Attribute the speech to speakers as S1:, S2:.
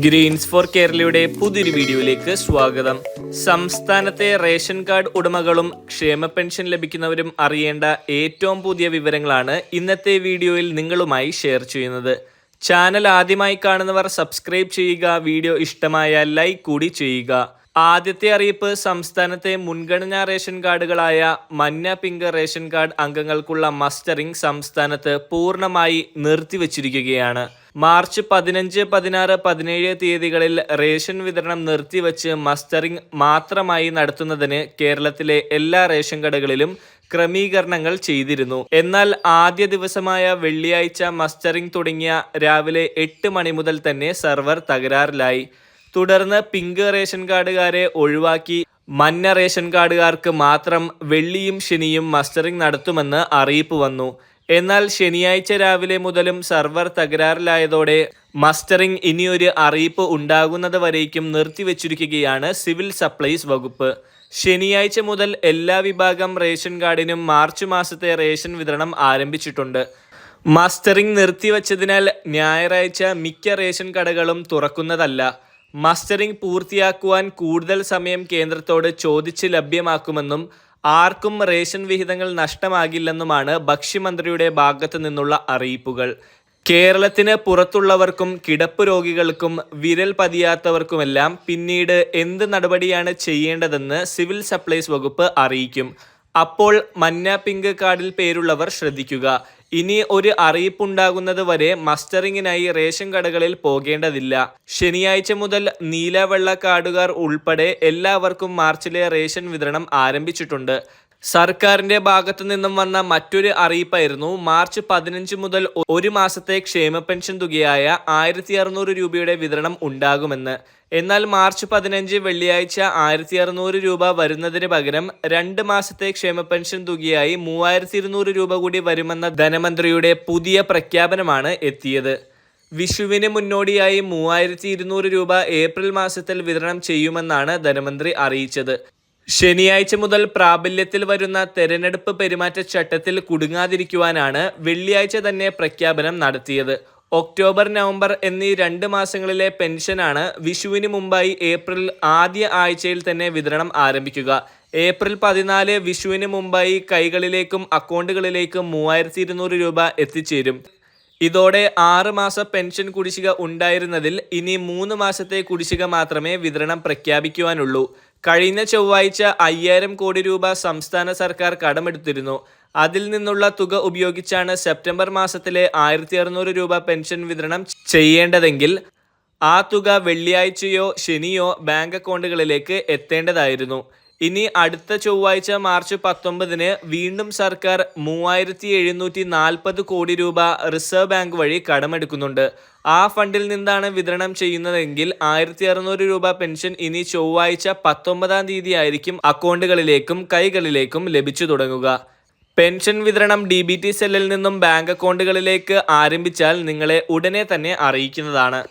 S1: Green's four കേരളയുടെ പുതിയൊരു വീഡിയോയിലേക്ക് സ്വാഗതം. സംസ്ഥാനത്തെ റേഷൻ കാർഡ് ഉടമകളും ക്ഷേമ പെൻഷൻ ലഭിക്കുന്നവരും അറിയേണ്ട ഏറ്റവും പുതിയ വിവരങ്ങളാണ് ഇന്നത്തെ വീഡിയോയിൽ നിങ്ങളുമായി ഷെയർ ചെയ്യുന്നത്. ചാനൽ ആദ്യമായി കാണുന്നവർ സബ്സ്ക്രൈബ് ചെയ്യുക വീഡിയോ ഇഷ്ടമായ ലൈക്ക് കൂടി ചെയ്യുക. ആദ്യത്തെ അറിയിപ്പ് സംസ്ഥാനത്തെ മുൻഗണനാ റേഷൻ കാർഡുകളായ മഞ്ഞ പിങ്ക് റേഷൻ കാർഡ് അംഗങ്ങൾക്കുള്ള മസ്റ്ററിംഗ് സംസ്ഥാനത്ത് പൂർണമായി നിർത്തിവച്ചിരിക്കുകയാണ്. മാർച്ച് പതിനഞ്ച് പതിനാറ് പതിനേഴ് തീയതികളിൽ റേഷൻ വിതരണം നിർത്തിവച്ച് മസ്റ്ററിംഗ് മാത്രമായി നടത്തുന്നതിന് കേരളത്തിലെ എല്ലാ റേഷൻ കടകളിലും ക്രമീകരണങ്ങൾ ചെയ്തിരുന്നു. എന്നാൽ ആദ്യ ദിവസമായ വെള്ളിയാഴ്ച മസ്റ്ററിംഗ് തുടങ്ങിയ രാവിലെ എട്ട് മണി മുതൽ തന്നെ സെർവർ തകരാറിലായി. തുടർന്ന് പിങ്ക് റേഷൻ കാർഡുകാരെ ഒഴിവാക്കി. മഞ്ഞ റേഷൻ കാർഡുകാർക്ക് മാത്രം വെള്ളിയും ശനിയും മസ്റ്ററിംഗ് നടത്തുമെന്ന് അറിയിപ്പ് വന്നു. എന്നാൽ ശനിയാഴ്ച രാവിലെ മുതലും സർവർ തകരാറിലായതോടെ മസ്റ്ററിംഗ് ഇനിയൊരു അറിയിപ്പ് ഉണ്ടാകുന്നത് വരേക്കും നിർത്തിവച്ചിരിക്കുകയാണ് സിവിൽ സപ്ലൈസ് വകുപ്പ്. ശനിയാഴ്ച മുതൽ എല്ലാ വിഭാഗം റേഷൻ കാർഡിനും മാർച്ച് മാസത്തെ റേഷൻ വിതരണം ആരംഭിച്ചിട്ടുണ്ട്. മസ്റ്ററിംഗ് നിർത്തിവച്ചതിനാൽ ഞായറാഴ്ച മിക്ക റേഷൻ കടകളും തുറക്കുന്നതല്ല. മസ്റ്ററിംഗ് പൂർത്തിയാക്കുവാൻ കൂടുതൽ സമയം കേന്ദ്രത്തോട് ചോദിച്ച് ലഭ്യമാക്കുമെന്നും ആർക്കും റേഷൻ വിഹിതങ്ങൾ നഷ്ടമാകില്ലെന്നുമാണ് ഭക്ഷ്യമന്ത്രിയുടെ ഭാഗത്തു നിന്നുള്ള അറിയിപ്പുകൾ. കേരളത്തിന് പുറത്തുള്ളവർക്കും കിടപ്പ് രോഗികൾക്കും വിരൽ പതിയാത്തവർക്കുമെല്ലാം പിന്നീട് എന്ത് നടപടിയാണ് ചെയ്യേണ്ടതെന്ന് സിവിൽ സപ്ലൈസ് വകുപ്പ് അറിയിക്കും. അപ്പോൾ മഞ്ഞ പിങ്ക് കാർഡിൽ പേരുള്ളവർ ശ്രദ്ധിക്കുക. ഇനി ഒരു അറിയിപ്പുണ്ടാകുന്നത് വരെ മസ്റ്ററിങ്ങിനായി റേഷൻ കടകളിൽ പോകേണ്ടതില്ല. ശനിയാഴ്ച മുതൽ നീലവെള്ള കാർഡുകാർ ഉൾപ്പെടെ എല്ലാവർക്കും മാർച്ചിലെ റേഷൻ വിതരണം ആരംഭിച്ചിട്ടുണ്ട്. സർക്കാരിന്റെ ഭാഗത്തു നിന്നും വന്ന മറ്റൊരു അറിയിപ്പായിരുന്നു. മാർച്ച് പതിനഞ്ച് മുതൽ ഒരു മാസത്തെ ക്ഷേമ പെൻഷൻ തുകയായ ആയിരത്തി അറുന്നൂറ് രൂപയുടെ വിതരണം ഉണ്ടാകുമെന്ന്. എന്നാൽ മാർച്ച് പതിനഞ്ച് വെള്ളിയാഴ്ച ആയിരത്തി അറുന്നൂറ് രൂപ വരുന്നതിന് പകരം രണ്ട് മാസത്തെ ക്ഷേമ പെൻഷൻ തുകയായി മൂവായിരത്തി ഇരുന്നൂറ് രൂപ കൂടി വരുമെന്ന ധനമന്ത്രിയുടെ പുതിയ പ്രഖ്യാപനമാണ് എത്തിയത്. വിഷുവിന് മുന്നോടിയായി മൂവായിരത്തി ഇരുന്നൂറ് രൂപ ഏപ്രിൽ മാസത്തിൽ വിതരണം ചെയ്യുമെന്നാണ് ധനമന്ത്രി അറിയിച്ചത്. ശനിയാഴ്ച മുതൽ പ്രാബല്യത്തിൽ വരുന്ന തെരഞ്ഞെടുപ്പ് പെരുമാറ്റച്ചട്ടത്തിൽ കുടുങ്ങാതിരിക്കുവാനാണ് വെള്ളിയാഴ്ച തന്നെ പ്രഖ്യാപനം നടത്തിയത്. ഒക്ടോബർ നവംബർ എന്നീ രണ്ട് മാസങ്ങളിലെ പെൻഷനാണ് വിഷുവിന് മുമ്പായി ഏപ്രിൽ ആദ്യ ആഴ്ചയിൽ തന്നെ വിതരണം ആരംഭിക്കുക. ഏപ്രിൽ പതിനാല് വിഷുവിന് മുമ്പായി കൈകളിലേക്കും അക്കൗണ്ടുകളിലേക്കും മൂവായിരത്തി രൂപ എത്തിച്ചേരും. ഇതോടെ ആറ് മാസ പെൻഷൻ കുടിശ്ശിക ഉണ്ടായിരുന്നതിൽ ഇനി മൂന്ന് മാസത്തെ കുടിശ്ശിക മാത്രമേ വിതരണം പ്രഖ്യാപിക്കുവാനുള്ളൂ. കഴിഞ്ഞ ചൊവ്വാഴ്ച അയ്യായിരം കോടി രൂപ സംസ്ഥാന സർക്കാർ കടമെടുത്തിരുന്നു. അതിൽ നിന്നുള്ള തുക ഉപയോഗിച്ചാണ് സെപ്റ്റംബർ മാസത്തിലെ ആയിരത്തി അറുന്നൂറ് രൂപ പെൻഷൻ വിതരണം ചെയ്യേണ്ടതെങ്കിൽ ആ തുക വെള്ളിയാഴ്ചയോ ശനിയോ ബാങ്ക് അക്കൗണ്ടുകളിലേക്ക് എത്തേണ്ടതായിരുന്നു. ഇനി അടുത്ത ചൊവ്വാഴ്ച മാർച്ച് പത്തൊമ്പതിന് വീണ്ടും സർക്കാർ മൂവായിരത്തി എഴുന്നൂറ്റി നാൽപ്പത് കോടി രൂപ റിസർവ് ബാങ്ക് വഴി കടമെടുക്കുന്നുണ്ട്. ആ ഫണ്ടിൽ നിന്നാണ് വിതരണം ചെയ്യുന്നതെങ്കിൽ ആയിരത്തി അറുന്നൂറ് രൂപ പെൻഷൻ ഇനി ചൊവ്വാഴ്ച പത്തൊമ്പതാം തീയതി ആയിരിക്കും അക്കൗണ്ടുകളിലേക്കും കൈകളിലേക്കും ലഭിച്ചു തുടങ്ങുക. പെൻഷൻ വിതരണം ഡി ബി ടി സെല്ലിൽ നിന്നും ബാങ്ക് അക്കൗണ്ടുകളിലേക്ക് ആരംഭിച്ചാൽ നിങ്ങളെ ഉടനെ തന്നെ അറിയിക്കുന്നതാണ്.